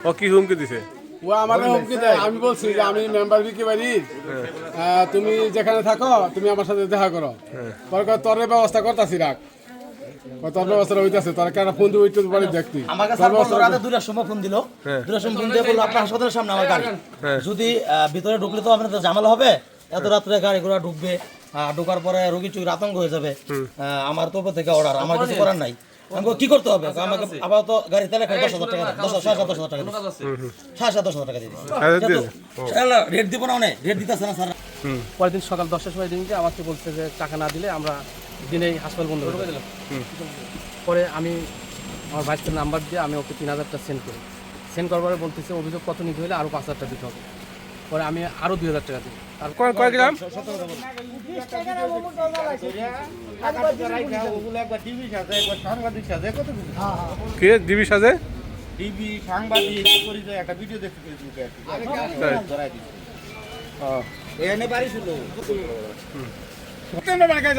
ও কি হুমকি দিছে? ও আমার হুমকি দেয়। আমি বলছি যে আমি মেম্বার বিকে বাড়ির আহ, তুমি যেখানে থাকো তুমি আমার সাথে দেখা করো। তোর তোর ব্যবস্থা করতেছি রাখ। তোর ব্যবস্থা হইতাছে তোর কেন ফোন দিয়ে বাড়ি দেখতি? রাতে দুটার সময় ফোন দিল। দুটার সময় ফোন দিয়ে বলল আপনার হাসপাতালের সামনে আমার গাড়ি। যদি ভিতরে ঢুকলে তো আপনাদের ঝামেলা হবে। এত রাত্রে গাড়ি ঘোড়া ঢুকবে ঢোকার পরে রোগী চুরির আতঙ্ক হয়ে যাবে। আমার তো থেকে অর্ডার আমার কিছু করার নাই। আমি কি করতে হবে? আমাকে আপাতত গাড়ি তেলে খাই দশ হাজার টাকা দশ হাজার সাড়ে সাত টাকা সাড়ে সাত দশ হাজার টাকা রেট দিব না অনেক। রেট দিতেছে না স্যার। পরের দিন সকাল দশটার সময় দিনকে আমাকে বলছে যে টাকা না দিলে আমরা দিনেই হাসপাতাল বন্ধ করে দিলাম পরে আমি আমার ভাইসের নাম্বার দিয়ে আমি ওকে তিন হাজারটা সেন্ড করি। সেন্ড করবার পরে বলতেছে অভিযোগ কত নিতে হলে আরও পাঁচ হাজার টাকা দিতে হবে। পরে আমি আরও দুই হাজার টাকা দিই। কয় কয় গ্রাম? কে? ডিবি সাজে? টিভি সাংবাদিক পরিচয় একটা ভিডিও দেখতে বাড়ি ছিল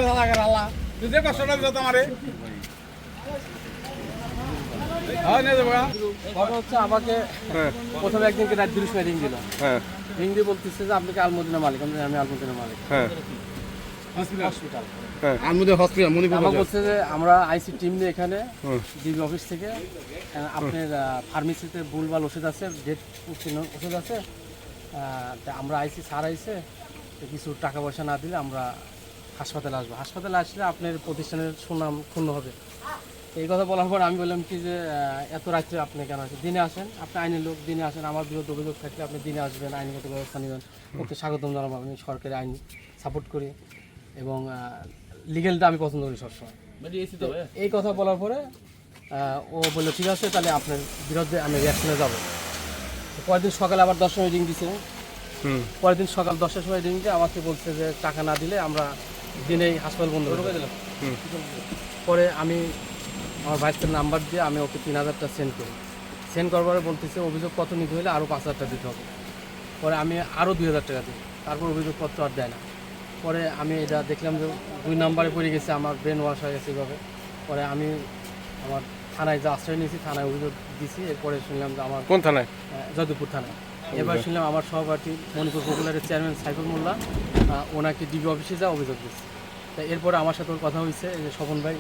আল্লাহ আল্লাহ হয়। যাব কথা হচ্ছে আমাকে হ্যাঁ। প্রথমে একদিনকে রাত দুটোর সময় রিং দিল হ্যাঁ। রিং দিয়ে বলতেছে যে আপনি কি আলমদিনা মালিক? আমি আমি আলমদিনা মালিক। হ্যাঁ। হসপিটাল আর হসপিটাল মণিপুর আমাকে বলছে যে আমরা আইসি টিম নিয়ে এখানে ডিবি অফিস থেকে আপনার ফার্মেসিতে ভুলভাল ওষুধ আছে ডেট ওষুধ আছে আমরা আইসি স্যার আইসে কিছু টাকা পয়সা না দিলে আমরা হাসপাতালে আসব। হাসপাতালে আসলে আপনার প্রতিষ্ঠানের সুনাম ক্ষুণ্ণ হবে। এই কথা বলার পর আমি বললাম কি যে এত রাত্রে আপনি কেন আসেন? দিনে আসেন আপনি আইনের লোক দিনে আসেন আমার বিরুদ্ধে অভিযোগ থাকলে আপনি দিনে আসবেন আইনগত ব্যবস্থা নেবেন। ওকে স্বাগতম জানাব আমি সরকারি আইন সাপোর্ট করি এবং লিগেলটা আমি পছন্দ করি সবসময়। এই কথা বলার পরে ও বলল ঠিক আছে তাহলে আপনার বিরুদ্ধে আমি রিয়াকশনে যাব। পরের দিন সকালে আবার দশ সময় রিং দিছে। পরের দিন সকাল দশটার সময় দিয়ে আমাকে বলছে যে টাকা না দিলে আমরা দিনেই হাসপাতাল বন্ধ করে দিলাম পরে আমি আমার ভাইসের নাম্বার দিয়ে আমি ওকে তিন হাজারটা সেন্ড করি। সেন্ড করবার পরে বলতেছে অভিযোগ কত নিতে হলে আরও পাঁচ হাজার টাকা দিতে হবে। পরে আমি আরও দুই হাজার টাকা দিই। তারপর অভিযোগপত্র আর দেয় না। পরে আমি এটা দেখলাম যে দুই নাম্বারে পড়ে গেছে আমার ব্রেন ওয়াশ হয়ে গেছে এভাবে পরে আমি আমার থানায় যে আশ্রয় নিয়েছি থানায় অভিযোগ দিছি। এরপরে শুনলাম যে আমার কোন থানায়? যদুপুর থানায়। এবার শুনলাম আমার সহপাঠী মণিপুর পপুলারের চেয়ারম্যান সাইফুল মোল্লা ওনাকে ডিবি অফিসে যা অভিযোগ দিচ্ছে। তা এরপরে আমার সাথে ওর কথা হয়েছে যে স্বপন ভাই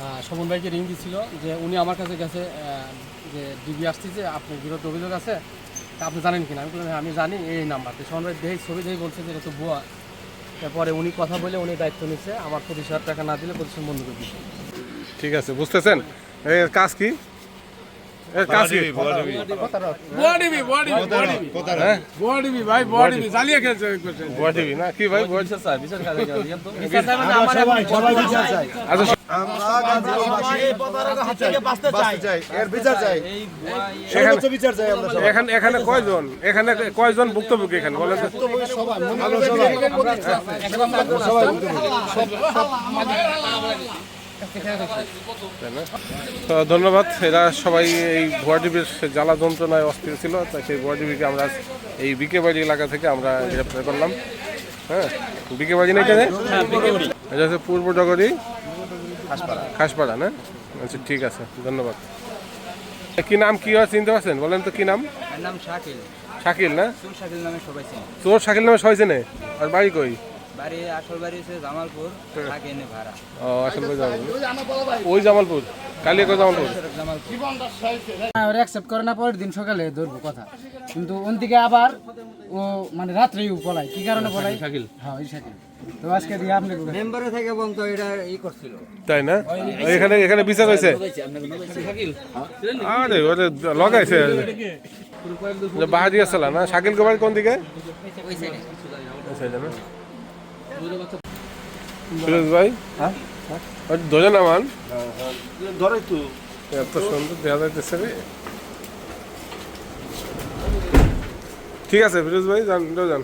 আহ, স্বপন ভাইকে রিং দিছিল যে উনি আমার কাছে গেছে যে ডিবি আসতেছে আপনার বিরুদ্ধে অভিযোগ আছে তা আপনি জানেন কিনা আমি বললাম হ্যাঁ আমি জানি এই নাম্বার তো স্বপন ভাই দেখে ছবি দেখে বলছে যে এটা তো ভুয়া তারপরে উনি কথা বলে উনি দায়িত্ব নিচ্ছে আমার পঁচিশ হাজার টাকা না দিলে প্রতিষ্ঠান বন্ধ করে দিচ্ছে ঠিক আছে বুঝতেছেন এর কাজ কি এর কাজ কি বডিবি বডিবি বডিবি হ্যাঁ বডিবি ভাই বডিবি জ্বালিয়ে খেলছে ওই করছে। বুয়া টিভি না কি ভাই বুয়া বিচার চাই বিচার কাজে বিচার চাই মানে আমার আচ্ছা এখানে কয়জন? এখানে কয়জন ভুক্তভোগী এখানে? বলেন ধন্যবাদ। এরা সবাই এই ভুয়া টিভির জ্বালা যন্ত্রণায় অস্থির ছিল তাই সেই ভুয়া টিভিকে আমরা এই বিকে বাড়ি এলাকা থেকে আমরা গ্রেপ্তার করলাম। হ্যাঁ? বিকে বাড়ি না এটা হচ্ছে পূর্ব জগরি। খাসপাড়া। না? আচ্ছা ঠিক আছে ধন্যবাদ। কি নাম কি হয় চিনতে পারছেন? বলেন তো কি নাম? নাম শাকিল। শাকিল না? চুল শাকিল নামে সবাই চেনে। তোর শাকিল নামে সবাই চেনে? আর বাড়ি কই? বাড়ি আসল বাড়ি হচ্ছে জামালপুর থাকে এনে ভাড়া। ও আসল কই জামালপুর। ওই জামালপুর কালিয়াকো জামালপুর। ওরা অ্যাকসেপ্ট করে না পরের দিন সকালে ধরবো কথা। কিন্তু ওন আবার ও মানে রাত্রেই ও পলায়। কি কারণে পলায়? শাকিল হ্যাঁ ওই শাকিল তো আজকে দিয়ে আপনি মেম্বারে থেকে বন্ধ এটা ই করছিল। তাই না? এখানে এখানে বিচার হয়েছে। আরে ওরে লগাইছে। বাহাদি আসলা না? শাকিল কোন দিকে? ওই সাইডে না? ভাই? হ্যাঁ ধরে নামান ধরে তো এত সুন্দর দেখা যাইতেছে রে। ঠিক আছে ফিরোজ ভাই যান যান।